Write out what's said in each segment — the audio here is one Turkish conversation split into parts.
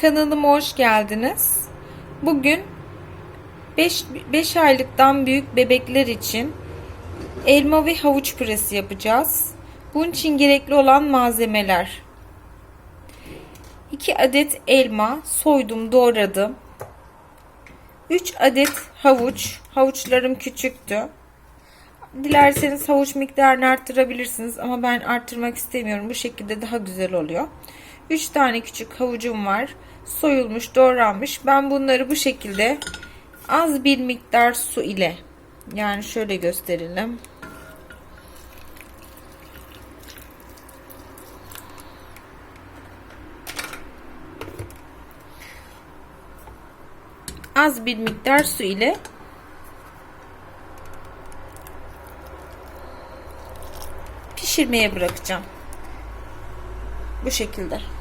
Kanalıma hoş geldiniz. Bugün 5, 5 aylıktan büyük bebekler için elma ve havuç püresi yapacağız. Bunun için gerekli olan malzemeler 2 adet elma soydum doğradım 3 adet havuç havuçlarım küçüktü Dilerseniz havuç miktarını arttırabilirsiniz ama ben arttırmak istemiyorum. Bu şekilde daha güzel oluyor. 3 tane küçük havucum var. Soyulmuş, doğranmış. Ben bunları bu şekilde az bir miktar su ile yani şöyle gösterelim. Az bir miktar su ile pişirmeye bırakacağım. Bu şekilde.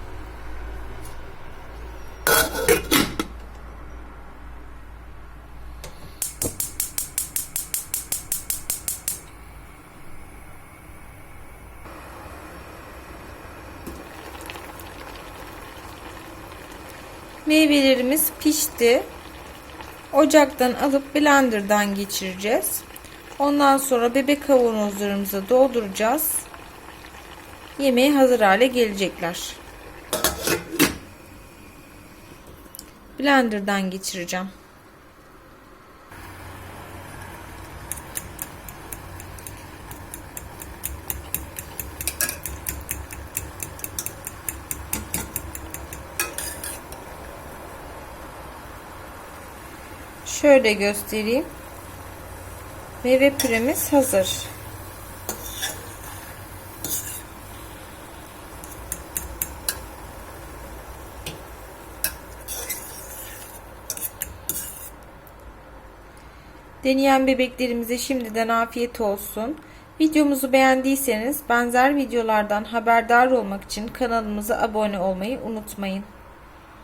Meyvelerimiz pişti. Ocaktan alıp blenderdan geçireceğiz. Ondan sonra bebek kavanozlarımıza dolduracağız. Yemeğe hazır hale gelecekler. Blender'dan geçireceğim. Şöyle göstereyim. Meyve püremiz hazır. Deneyen bebeklerimize şimdiden afiyet olsun. Videomuzu beğendiyseniz benzer videolardan haberdar olmak için kanalımıza abone olmayı unutmayın.